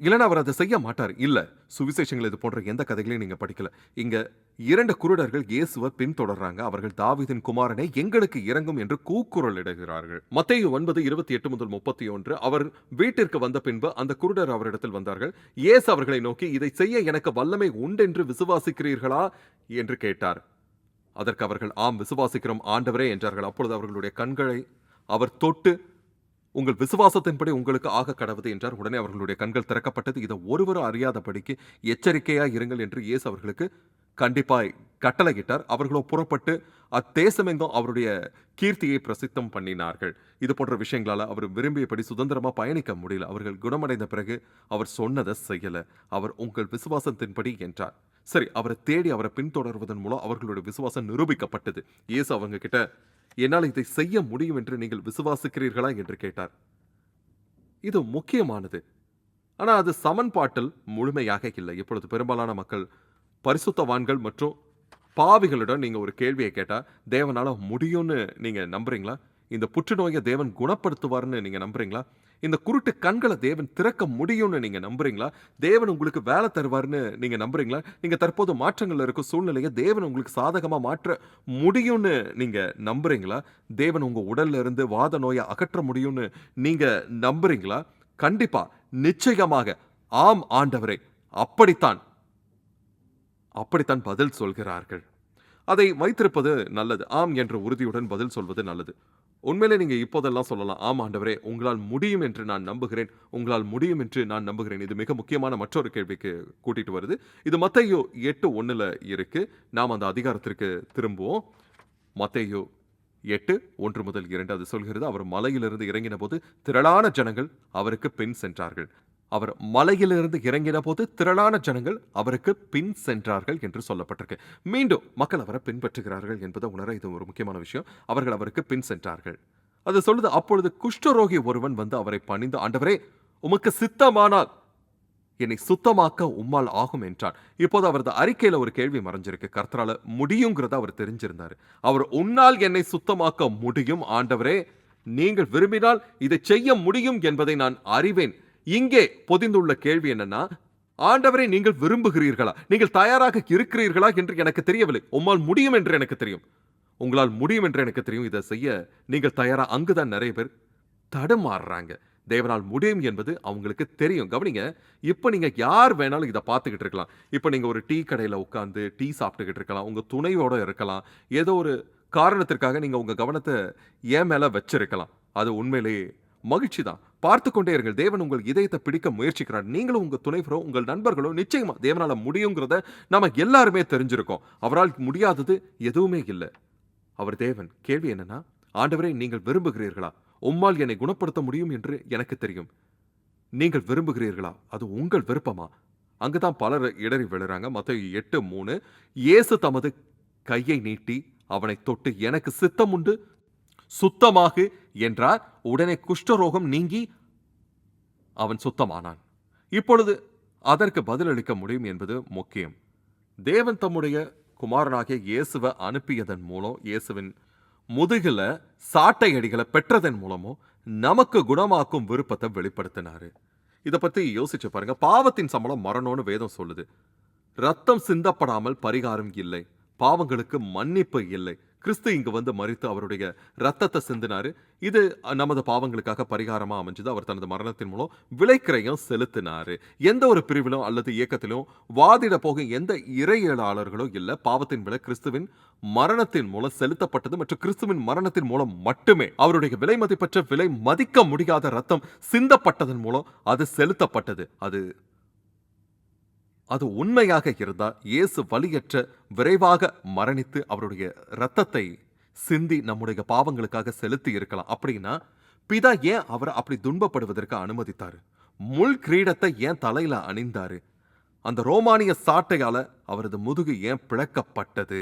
இல்லைன்னா அவர் அதை செய்ய மாட்டார். இல்ல சுவிசேஷங்கள் இது போன்ற எந்த கதைகளையும் நீங்க படிக்கல. இங்க இரண்டு குருடர்கள் இயேசுவை பின்தொடர்றாங்க. அவர்கள் தாவிதின் குமாரனை எங்களுக்கு இறங்கும் என்று கூக்குரல் இடுகிறார்கள் ஒன்பது இருபத்தி எட்டு முதல் முப்பத்தி ஒன்று. அவர் வீட்டிற்கு வந்த பின்பு அந்த குருடர் அவரிடத்தில் வந்தார்கள். இயேசு அவர்களை நோக்கி இதை செய்ய எனக்கு வல்லமை உண்டென்று விசுவாசிக்கிறீர்களா? என்று கேட்டார். அதற்கு அவர்கள் ஆம் விசுவாசிக்கிறோம் ஆண்டவரே என்றார்கள். அப்பொழுது அவர்களுடைய கண்களை அவர் தொட்டு உங்கள் விசுவாசத்தின்படி உங்களுக்கு ஆக கடவுது என்றார். உடனே அவர்களுடைய கண்கள் திறக்கப்பட்டது. இதை ஒருவரும் அறியாதபடிக்கு எச்சரிக்கையாக இருங்கள் என்று இயேசு அவர்களுக்கு கண்டிப்பாய் கட்டளையிட்டார். அவர்களோ புறப்பட்டு அத்தேசமெங்கும் அவருடைய கீர்த்தியை பிரசித்தம் பண்ணினார்கள். இது போன்ற விஷயங்களால் அவர் விரும்பியபடி சுதந்திரமா பயணிக்க முடியல. அவர்கள் குணமடைந்த பிறகு அவர் சொன்னதை செய்யல. அவர் உங்கள் விசுவாசத்தின்படி என்றார். சரி அவரை தேடி அவரை பின்தொடர்வதன் மூலம் அவர்களுடைய விசுவாசம் நிரூபிக்கப்பட்டது. இயேசு அவங்க கிட்ட என்னால் இதை செய்ய முடியும் என்று நீங்கள் விசுவாசிக்கிறீர்களா என்று கேட்டார். இது முக்கியமானது. ஆனா அது சமன்பாட்டில் முழுமையாக இல்லை. இப்பொழுது பெரும்பாலான மக்கள் பரிசுத்தவான்கள் மற்றும் பாவிகளிடம் நீங்க ஒரு கேள்வியை கேட்டா தேவனால முடியும்னு நீங்க நம்புறீங்களா? இந்த புற்றுநோயை தேவன் குணப்படுத்துவார்னு நீங்க நம்புறீங்களா? இந்த குருட்டு கண்களை தேவன் திறக்க முடியும்னு நீங்க நம்புறீங்களா? தேவன் உங்களுக்கு வேலை தருவார்னு நீங்க நம்புறீங்களா? நீங்க தற்போது மாற்றங்கள்ல இருக்கும் சூழ்நிலையை தேவன் உங்களுக்கு சாதகமா மாற்ற முடியும்னு நீங்க நம்புறீங்களா? தேவன் உங்க உடல்ல இருந்து வாத நோயை அகற்ற முடியும்னு நீங்க நம்புறீங்களா? கண்டிப்பா நிச்சயமாக. ஆம் ஆண்டவரே அப்படித்தான். அப்படித்தான் பதில் சொல்கிறார்கள். அதை வைத்திருப்பது நல்லது. ஆம் என்ற உறுதியுடன் பதில் சொல்வது நல்லது. உண்மையிலே நீங்க இப்போதெல்லாம் சொல்லலாம் ஆமாண்டவரே ஆண்டவரே உங்களால் முடியும் என்று நான் நம்புகிறேன். உங்களால் முடியும் என்று நான் நம்புகிறேன். இது மிக முக்கியமான மற்றொரு கேள்விக்கு கூட்டிட்டு வருது. இது மத்தையோ எட்டு ஒண்ணுல இருக்கு. நாம் அந்த அதிகாரத்திற்கு திரும்புவோம். மத்தையோ எட்டு ஒன்று முதல் இரண்டு அது சொல்கிறது அவர் மலையிலிருந்து இறங்கின போது திரளான ஜனங்கள் அவருக்கு பின் சென்றார்கள். அவர் மலையிலிருந்து இறங்கின போது திரளான ஜனங்கள் அவருக்கு பின் சென்றார்கள் என்று சொல்லப்பட்டிருக்கு. மீண்டும் மக்கள் அவரை பின்பற்றுகிறார்கள் என்பதை உணர இது ஒரு முக்கியமான விஷயம். அவர்கள் அவருக்கு பின் சென்றார்கள். அது சொல்லுது அப்பொழுது குஷ்டரோகி ஒருவன் வந்து அவரை பணிந்து ஆண்டவரே உமக்கு சித்தமானால் என்னை சுத்தமாக்க உம்மால் ஆகும் என்றான். இப்போது அவரது அறிக்கையில் ஒரு கேள்வி மறைஞ்சிருக்கு. கர்த்தரால முடியுங்கிறத அவர் தெரிஞ்சிருந்தார். அவர் உன்னால் என்னை சுத்தமாக்க முடியும் ஆண்டவரே. நீங்கள் விரும்பினால் இதை செய்ய முடியும் என்பதை நான் அறிவேன். இங்கே பொதிந்துள்ள கேள்வி என்னன்னா ஆண்டவரை நீங்கள் விரும்புகிறீர்களா? நீங்கள் தயாராக இருக்கிறீர்களா என்று எனக்கு தெரியவில்லை. உம்மால் முடியும் என்று எனக்கு தெரியும். உங்களால் முடியும் என்று எனக்கு தெரியும். இதை செய்ய நீங்கள் தயாரா? அங்குதான் நிறைய பேர் தடுமாறுறாங்க. தேவனால் முடியும் என்பது அவங்களுக்கு தெரியும். கவனிங்க இப்போ நீங்க யார் வேணாலும் இதை பார்த்துக்கிட்டு இருக்கலாம். இப்போ நீங்க ஒரு டீ கடையில் உட்காந்து டீ சாப்பிட்டுக்கிட்டு இருக்கலாம். உங்க துணையோட இருக்கலாம். ஏதோ ஒரு காரணத்திற்காக நீங்க உங்க கவனத்தை ஏன் மேல வச்சிருக்கலாம். அது உண்மையிலேயே மகிழ்ச்சி தான். பார்த்து கொண்டே இருங்கள். தேவன் உங்கள் இதயத்தை பிடிக்க முயற்சிக்கிறார். நீங்களும் உங்கள் துணைவரோ உங்கள் நண்பர்களோ நிச்சயமா தேவனால முடியுங்கிறத நம்ம எல்லாருமே தெரிஞ்சிருக்கோம். அவரால் முடியாதது எதுவுமே இல்லை. அவர் தேவன் கேள்வி என்னன்னா ஆண்டவரே நீங்கள் விரும்புகிறீர்களா? உம்மால் என்னை குணப்படுத்த முடியும் என்று எனக்கு தெரியும். நீங்கள் விரும்புகிறீர்களா? அது உங்கள் விருப்பமா? அங்குதான் பலர் இடறி விழுறாங்க. மத்த எட்டு மூணு இயேசு தமது கையை நீட்டி அவனை தொட்டு எனக்கு சித்தம் உண்டு சுத்தமாகு என்றார். உடனே குஷ்டரோகம் நீங்கி அவன் சுத்தமானான். இப்பொழுது அதற்கு பதிலளிக்க முடியும் என்பது முக்கியம். தேவன் தம்முடைய குமாரனாகிய இயேசுவை அனுப்பியதன் மூலம் இயேசுவின் முதுகில சாட்டை அடிகளை பெற்றதன் மூலமோ நமக்கு குணமாக்கும் விருப்பத்தை வெளிப்படுத்தினாரு. இதை பத்தி யோசிச்சு பாருங்க. பாவத்தின் சம்பளம் மரணம்னு வேதம் சொல்லுது. ரத்தம் சிந்தப்படாமல் பரிகாரம் இல்லை. பாவங்களுக்கு மன்னிப்பு இல்லை. கிறிஸ்து இங்கு வந்து மறித்து அவருடைய ரத்தத்தை சிந்தினாரு. இது நமது பாவங்களுக்காக பரிகாரமாக அமைஞ்சது. அவர் தனது மரணத்தின் மூலம் விலைக்கிரையும் செலுத்தினாரு. எந்த ஒரு பிரிவிலும் அல்லது இயக்கத்திலும் வாதிட போக எந்த இறையியலாளர்களும் இல்லை பாவத்தின் விலை கிறிஸ்துவின் மரணத்தின் மூலம் செலுத்தப்பட்டது மற்றும் கிறிஸ்துவின் மரணத்தின் மூலம் மட்டுமே அவருடைய விலை மதிப்பற்ற விலை மதிக்க முடியாத ரத்தம் சிந்தப்பட்டதன் மூலம் அது செலுத்தப்பட்டது. அது அது உண்மையாக இருந்தால் இயேசு வலியற்ற விரைவாக மரணித்து அவருடைய இரத்தத்தை சிந்தி நம்முடைய பாவங்களுக்காக செலுத்தி இருக்கலாம். அப்படின்னா பிதா ஏன் அவரை அப்படி துன்பப்படுவதற்கு அனுமதித்தாரு? முள் கிரீடத்தை ஏன் தலையில அணிந்தாரு? அந்த ரோமானிய சாட்டையால அவரது முதுகு ஏன் பிளக்கப்பட்டது?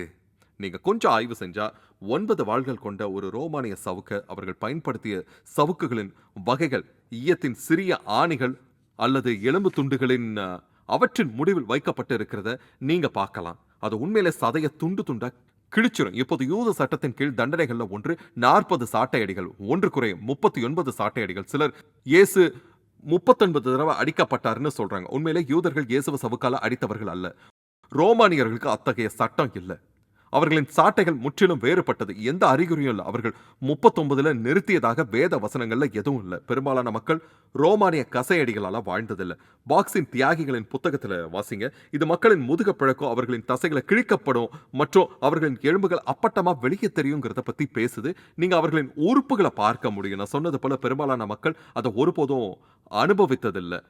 நீங்க கொஞ்சம் ஆய்வு செஞ்சா ஒன்பது வாள்கள் கொண்ட ஒரு ரோமானிய சவுக்க அவர்கள் பயன்படுத்திய சவுக்குகளின் வகைகள் ஈயத்தின் சிறிய ஆணிகள் அல்லது எலும்பு துண்டுகளின் அவற்றின் முடிவில் வைக்கப்பட்டு இருக்கிறத நீங்க பார்க்கலாம். அது உண்மையிலே சதைய துண்டு துண்டா கிழிச்சிரும். இப்போது யூத சட்டத்தின் கீழ் தண்டனைகள்ல ஒன்று நாற்பது சாட்டையடிகள் ஒன்று குறையும் முப்பத்தி ஒன்பது சாட்டையடிகள். சிலர் இயேசு முப்பத்தொன்பது தடவை அடிக்கப்பட்டாருன்னு சொல்றாங்க. உண்மையிலே யூதர்கள் இயேசுவ சவுக்கால அடித்தவர்கள் அல்ல. ரோமானியர்களுக்கு அத்தகைய சட்டம் இல்லை. அவர்களின் சாட்டைகள் முற்றிலும் வேறுபட்டது. எந்த அறிகுறியும் இல்லை. அவர்கள் முப்பத்தொன்பதுல நிறுத்தியதாக வேத வசனங்கள்ல எதுவும் இல்லை. பெரும்பாலான மக்கள் ரோமானிய கசையடிகளால் வாழ்ந்ததில்லை. பாக்ஸின் தியாகிகளின் புத்தகத்தில் வாசிங்க. இது மக்களின் முதுக பிழக்கம் அவர்களின் தசைகளை கிழிக்கப்படும் மற்றும் அவர்களின் எலும்புகள் அப்பட்டமாக வெளியே தெரியுங்கிறத பற்றி பேசுது. நீங்கள் அவர்களின் உறுப்புகளை பார்க்க முடியும். நான் சொன்னது போல பெரும்பாலான மக்கள் அதை ஒருபோதும் அனுபவித்ததில்லை.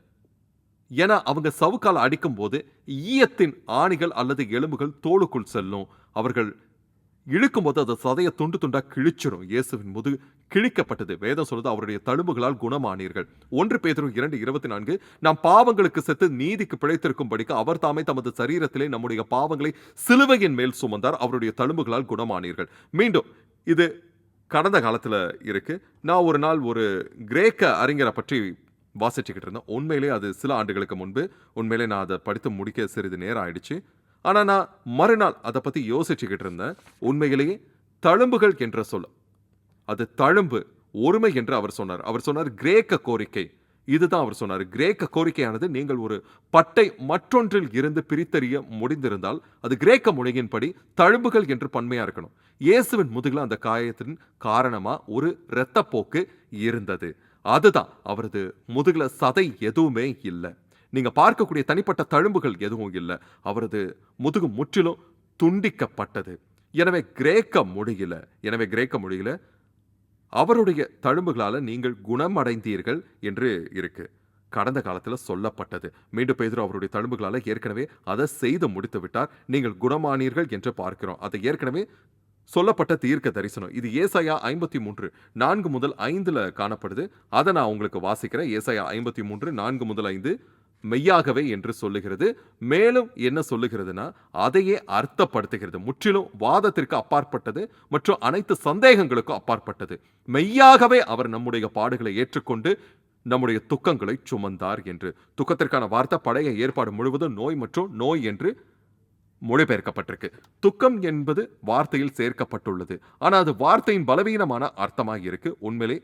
என அவங்க சவுக்கால் அடிக்கும்போது ஈயத்தின் ஆணிகள் அல்லது எலும்புகள் தோலுக்குள் செல்லும். அவர்கள் இழுக்கும்போது அது சதைய துண்டு துண்டா கிழிச்சிடும் இயேசுவின் முதுகு கிழிக்கப்பட்டது. வேதம் சொல்வது அவருடைய தழும்புகளால் குணமானீர்கள். ஒன்று பேதரும் இரண்டு இருபத்தி நான்கு நாம் பாவங்களுக்கு செத்து நீதிக்கு பிழைத்திருக்கும்படிக்கு அவர் தாமே தமது சரீரத்திலே நம்முடைய பாவங்களை சிலுவையின் மேல் சுமந்தார். அவருடைய தழும்புகளால் குணமானீர்கள். மீண்டும் இது கடந்த காலத்தில் இருக்கு. நான் ஒரு நாள் ஒரு கிரேக்க அறிஞரை பற்றி வாசிச்சுக்கிட்டு இருந்தேன். உண்மையிலே அது சில ஆண்டுகளுக்கு முன்பு உண்மையிலே நான் அதை படித்து முடிக்க சிறிது நேரம் ஆயிடுச்சு. ஆனா நான் மறுநாள் அதை பத்தி யோசிச்சுக்கிட்டு இருந்தேன். உண்மையிலேயே தழும்புகள் என்ற சொல். அது தழும்பு ஒருமை என்று அவர் சொன்னார். அவர் சொன்னார் கிரேக்க கோரிக்கை. இதுதான் அவர் சொன்னார். கிரேக்க கோரிக்கையானது நீங்கள் ஒரு பட்டை மற்றொன்றில் இருந்து பிரித்தறிய முடிந்திருந்தால் அது கிரேக்க மொழியின்படி தழும்புகள் என்று பன்மையா இருக்கணும். இயேசுவின் முதுகில் அந்த காயத்தின் காரணமா ஒரு இரத்தப்போக்கு இருந்தது. அதுதான் அவரது முதுகில் சதை எதுவுமே இல்லை. நீங்கள் பார்க்கக்கூடிய தனிப்பட்ட தழும்புகள் எதுவும் இல்லை. அவரது முதுகு முற்றிலும் துண்டிக்கப்பட்டது. எனவே கிரேக்க மொழியில் எனவே கிரேக்க மொழியில் அவருடைய தழும்புகளால் நீங்கள் குணமடைந்தீர்கள் என்று இருக்கு. கடந்த காலத்தில் சொல்லப்பட்டது. மீண்டும் பேதுரு அவருடைய தழும்புகளால் ஏற்கனவே அதை செய்து முடித்து விட்டார் நீங்கள் குணமானீர்கள் என்று பார்க்கிறோம். அதை ஏற்கனவே சொல்லப்பட்ட தீர்க்க தரிசனம். இது ஏசாயா ஐம்பத்தி மூன்று நான்கு முதல் ஐந்துல காணப்படுது. அதை நான் உங்களுக்கு வாசிக்கிறேன். ஏசாயா ஐம்பத்தி மூன்று நான்கு முதல் ஐந்து மெய்யாகவே என்று சொல்லுகிறது. மேலும் என்ன சொல்லுகிறதுனா அதையே அர்த்தப்படுத்துகிறது. முற்றிலும் வாதத்திற்கு அப்பாற்பட்டது மற்றும் அனைத்து சந்தேகங்களுக்கும் அப்பாற்பட்டது. மெய்யாகவே அவர் நம்முடைய பாடுகளை ஏற்றுக்கொண்டு நம்முடைய துக்கங்களை சுமந்தார் என்று. துக்கத்திற்கான வார்த்தை பழைய ஏற்பாடு முழுவதும் நோய் மற்றும் நோய் என்று மொழிபெயர்க்கப்பட்டிருக்கு. துக்கம் என்பது வார்த்தையில் சேர்க்கப்பட்டுள்ளது. ஆனால் அது வார்த்தையின் பலவீனமான அர்த்தமாக இருக்கு உண்மையிலே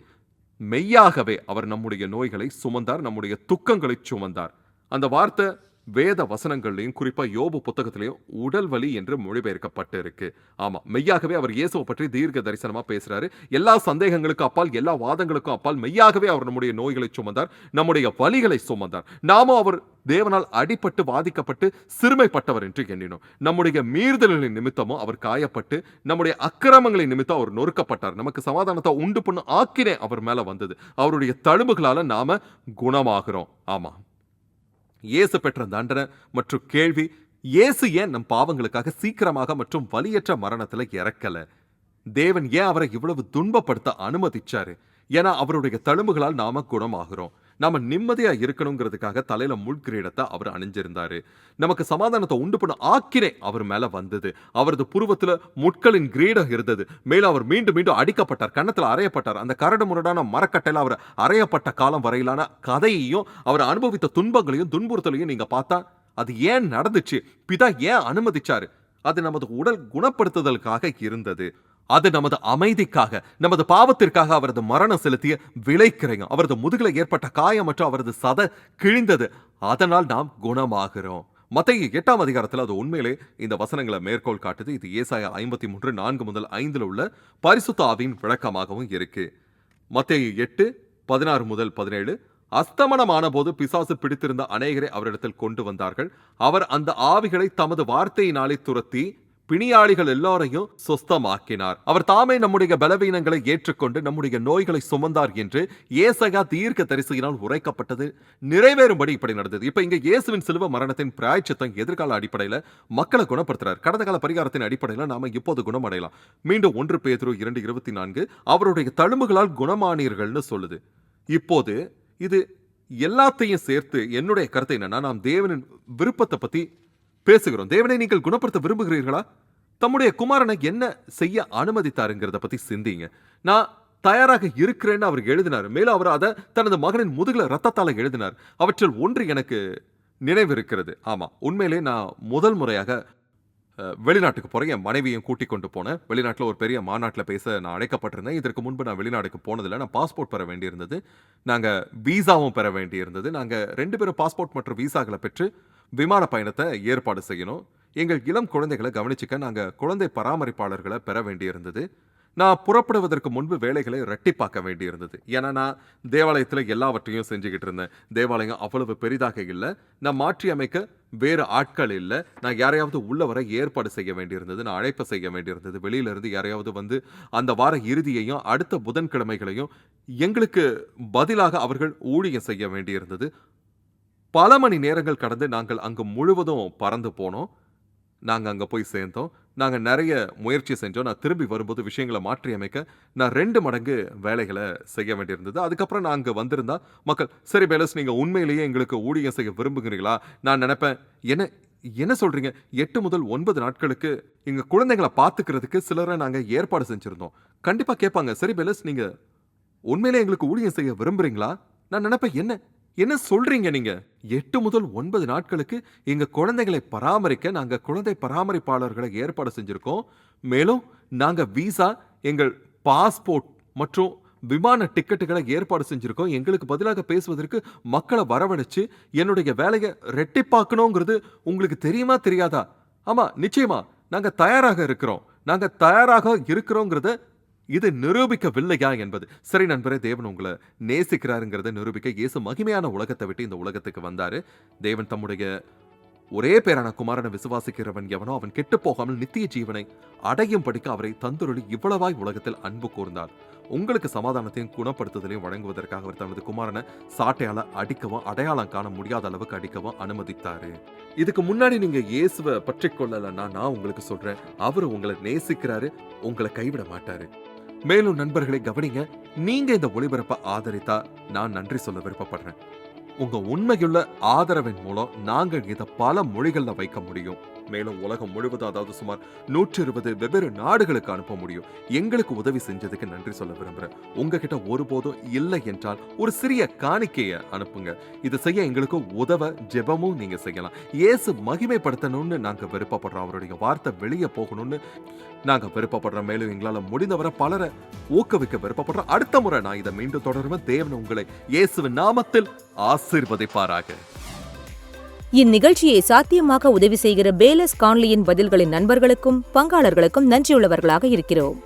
மெய்யாகவே அவர் நம்முடைய நோய்களை சுமந்தார் நம்முடைய துக்கங்களை சுமந்தார். அந்த வார்த்தை வேத வசனங்கள்லையும் குறிப்பா யோபு புத்தகத்திலையும் உடல் வலி என்று மொழிபெயர்க்கப்பட்டு இருக்கு ஆமா மெய்யாகவே அவர் இயேசுவை பற்றி தீர்க்க தரிசனமா பேசுறாரு. எல்லா சந்தேகங்களுக்கும் அப்பால் எல்லா வாதங்களுக்கும் அப்பால் மெய்யாகவே அவர் நம்முடைய நோய்களை சுமந்தார் நம்முடைய வலிகளை சுமந்தார். நாமும் அவர் தேவனால் அடிபட்டு பாதிக்கப்பட்டு சிறுமைப்பட்டவர் என்று எண்ணினோம். நம்முடைய மீறுதல்களின் நிமித்தமும் அவர் காயப்பட்டு நம்முடைய அக்கிரமங்களின் நிமித்தம் அவர் நொறுக்கப்பட்டார். நமக்கு சமாதானத்தை உண்டு பண்ண ஆக்கினே அவர் மேல வந்தது. அவருடைய தழும்புகளால நாம குணமாகிறோம். ஆமா. இயேசு பெற்ற தண்டனை மற்றும் கேள்வி இயேசு ஏன் நம் பாவங்களுக்காக சீக்கிரமாக மற்றும் வலியற்ற மரணத்துல இறக்கல? தேவன் ஏன் அவரை இவ்வளவு துன்பப்படுத்த அனுமதிச்சாரு? ஏன்னா அவருடைய தழும்புகளால் நாம குணமாகிறோம். நாம நிம்மதியா இருக்கணுங்கிறதுக்காக தலையில முள்கிரீடத்தை அவர் அணிஞ்சிருந்தாரு. நமக்கு சமாதானத்தை உண்டு பண்ண ஆக்கினே அவர் மேல வந்தது. அவரது புருவத்துல முட்களின் கிரீடம் இருந்தது. மேலும் அவர் மீண்டும் மீண்டும் அடிக்கப்பட்டார் கன்னத்தில் அறையப்பட்டார். அந்த கரடு முரடான மரக்கட்டையில் அவர் அறையப்பட்ட காலம் வரையிலான கதையையும் அவர் அனுபவித்த துன்பங்களையும் துன்புறுத்தலையும் நீங்க பார்த்தா அது ஏன் நடந்துச்சு? பிதா ஏன் அனுமதிச்சாரு? அது நமது உடல் குணப்படுத்துதலுக்காக இருந்தது. அது நமது அமைதிக்காக நமது பாவத்திற்காக அவரது மரணம் செலுத்திய விலைக்கிறையும் அவரது முதுகில் ஏற்பட்ட காயம் மற்றும் அவரது சத கிழிந்தது. அதனால் நாம் குணமாகிறோம். மத்திய எட்டாம் அதிகாரத்தில் அது உண்மையிலே இந்த வசனங்களை மேற்கோள் காட்டுது. இது ஏசாய ஐம்பத்தி மூன்று நான்கு முதல் ஐந்துல உள்ள பரிசுத்த ஆவியின் விளக்கமாகவும் இருக்கு. மத்திய எட்டு பதினாறு முதல் பதினேழு. அஸ்தமனமான போது பிசாசு பிடித்திருந்த அநேகரை அவரிடத்தில் கொண்டு வந்தார்கள். அவர் அந்த ஆவிகளை தமது வார்த்தையினாலே துரத்தி பிணியாளிகள் எல்லாரையும் சொஸ்தமாக்கினார். அவர் தாமே நம்முடைய பலவீனங்களை ஏற்றுக்கொண்டு நம்முடைய நோய்களை சுமந்தார் என்று ஏசகா தீர்க்க தரிசியினால் உரைக்கப்பட்டது. நிறைவேறும்படி இப்படி நடந்தது. இப்ப இங்க இயேசுவின் சிலுவ மரணத்தின் பிராய்ச்சித்தம் எதிர்கால அடிப்படையில மக்களை குணப்படுத்துறார். கடந்த கால பரிகாரத்தின் அடிப்படையில நாம இப்போது குணமடையலாம். மீண்டும் ஒன்று பேதுரு இரண்டு இருபத்தி நான்கு அவருடைய தழும்புகளால் குணமானீர்கள்னு சொல்லுது. இப்போது இது எல்லாத்தையும் சேர்த்து என்னுடைய கருத்து என்னன்னா நாம் தேவனின் விருப்பத்தை பத்தி பேசுகிறோம். தேவனை நீங்கள் குணப்படுத்த விரும்புகிறீர்களா? தம்முடைய குமாரனை என்ன செய்ய அனுமதித்தாருங்கிறத பத்தி சிந்திங்க. நான் தயாராக இருக்கிறேன்னு அவர் எழுதினார். மேலும் அவர் அதை தனது மகனின் முதுகில் ரத்தத்தால எழுதினார். அவற்றில் ஒன்று எனக்கு நினைவு இருக்கிறது ஆமா உண்மையிலே நான் முதல் முறையாக வெளிநாட்டுக்கு போகிறேன் என் மனைவியும் கூட்டிக் கொண்டு போனேன். வெளிநாட்டில் ஒரு பெரிய மாநாட்டில் பேச நான் அழைக்கப்பட்டிருந்தேன். இதற்கு முன்பு நான் வெளிநாடுக்கு போனதில்லை. நான் பாஸ்போர்ட் பெற வேண்டியிருந்தது. நாங்கள் வீசாவும் பெற வேண்டியிருந்தது. நாங்கள் ரெண்டு பேரும் பாஸ்போர்ட் மற்றும் வீசாக்களை பெற்று விமான பயணத்தை ஏற்பாடு செய்யணும். எங்கள் இளம் குழந்தைகளை கவனிச்சுக்க நாங்கள் குழந்தை பராமரிப்பாளர்களை பெற வேண்டியிருந்தது. நான் புறப்படுவதற்கு முன்பு வேலைகளை ரெட்டிப்பாக்க வேண்டியிருந்தது. ஏன்னா நான் தேவாலயத்தில் எல்லாவற்றையும் செஞ்சுக்கிட்டு இருந்தேன். தேவாலயம் அவ்வளவு பெரிதாக இல்லை. நான் மாற்றி அமைக்க வேறு ஆட்கள் இல்லை. நான் யாரையாவது உள்ள வர ஏற்பாடு செய்ய வேண்டியிருந்தது. நான் அழைப்பு செய்ய வேண்டியிருந்தது. வெளியிலிருந்து யாரையாவது வந்து அந்த வார இறுதியையும் அடுத்த புதன்கிழமைகளையும் எங்களுக்கு பதிலாக அவர்கள் ஊழியம் செய்ய வேண்டியிருந்தது. பல மணி நேரங்கள் கடந்து நாங்கள் அங்கு முழுவதும் பறந்து போனோம். நாங்கள் அங்கே போய் சேர்ந்தோம். நாங்கள் நிறைய முயற்சி செஞ்சோம். நான் திரும்பி வரும்போது விஷயங்களை மாற்றி அமைக்க நான் ரெண்டு மடங்கு வேலைகளை செய்ய வேண்டியிருந்தது. அதுக்கப்புறம் நான் அங்கே வந்திருந்தா மக்கள் சரி பேலஸ் நீங்கள் உண்மையிலேயே எங்களுக்கு ஊழியம் செய்ய விரும்புகிறீங்களா நான் நினைப்பேன் என்ன என்ன சொல்றீங்க? எட்டு முதல் ஒன்பது நாட்களுக்கு எங்க குழந்தைங்களை பார்த்துக்கிறதுக்கு சிலரை நாங்கள் ஏற்பாடு செஞ்சிருந்தோம். கண்டிப்பாக கேட்பாங்க சரி பேலஸ் நீங்க உண்மையிலே எங்களுக்கு ஊழியம் செய்ய விரும்புறீங்களா? நான் நினைப்பேன் என்ன என்ன சொல்றீங்க நீங்க? எட்டு முதல் ஒன்பது நாட்களுக்கு எங்க குழந்தைகளை பராமரிக்க நாங்க குழந்தை பராமரிப்பாளர்களை ஏற்பாடு செஞ்சிருக்கோம். மேலும் நாங்க விசா எங்கள் பாஸ்போர்ட் மற்றும் விமான டிக்கெட்டுகளை ஏற்பாடு செஞ்சுருக்கோம். எங்களுக்கு பதிலாக பேசுவதற்கு மக்களை வரவழைச்சு என்னுடைய வேலையை ரெட்டிப்பாக்கணுங்கிறது உங்களுக்கு தெரியுமா தெரியாதா? ஆமா நிச்சயமா. நாங்கள் தயாராக இருக்கிறோம். நாங்கள் தயாராக இருக்கிறோங்கிறத இது நிரூபிக்கவில்லையா என்பது. சரி நண்பரே தேவன் உங்களை நேசிக்கிறாருங்கிறத நிரூபிக்க இயேசு மகிமையான உலகத்தை விட்டு இந்த உலகத்துக்கு வந்தாரு. தேவன் தம்முடைய ஒரே பேரான குமாரனை விசுவாசிக்கிறவன் எவனோ அவன் கெட்டு போகாமல் நித்திய ஜீவனை அடையும் படிக்க அவரை தந்துருளி இவ்வளவாய் உலகத்தில் அன்பு கூர்ந்தார். உங்களுக்கு சமாதானத்தையும் குணப்படுத்துதலையும் வழங்குவதற்காக அவர் தனது குமாரனை சாட்டையால அடிக்கவும் அடையாளம் காண முடியாத அளவுக்கு அடிக்கவும் அனுமதித்தாரு. இதுக்கு முன்னாடி நீங்க இயேசுவை பற்றி கொள்ளலன்னா நான் உங்களுக்கு சொல்றேன். அவர் உங்களை நேசிக்கிறாரு உங்களை கைவிட மாட்டாரு. மேலும் நண்பர்களை கவனிங்க. நீங்க இந்த ஒளிபரப்பை ஆதரித்தா நான் நன்றி சொல்ல விருப்பப்படுறேன். உங்க உண்மையுள்ள ஆதரவின் மூலம் நாங்கள் இதை பல மொழிகள்ல வைக்க முடியும். மேலும் உலகம் முழுவதும் அதாவது சுமார் நூற்றி இருபது வெவ்வேறு நாடுகளுக்கு அனுப்ப முடியும். எங்களுக்கு உதவி செஞ்சதுக்கு நன்றி சொல்ல விரும்புறேன். உங்ககிட்ட ஒருபோதும் இல்லை என்றால் ஒரு சிறிய காணிக்கையை அனுப்புங்க. இது செய்ய எங்களுக்கு உதவ ஜெபமும் நீங்க செய்யலாம். இயேசு மகிமைப்படுத்தணும்னு நாங்க விருப்பப்படுறோம். அவருடைய வார்த்தை வெளியே போகணும்னு நாங்க விருப்பப்படுறோம். மேலும் எங்களால முடிந்தவரை பலரை ஊக்குவிக்க விருப்பப்படுறோம். அடுத்த முறை நான் இதை மீண்டும் தொடருவேன். தேவன் உங்களை இயேசுவின் நாமத்தில் ஆசீர்வதிப்பாராக. இந்நிகழ்ச்சியை சாத்தியமாக்க உதவி செய்கிற பேலஸ் கான்லியின் பதில்களின் நண்பர்களுக்கும் பங்காளர்களுக்கும் நன்றியுள்ளவர்களாக இருக்கிறோம்.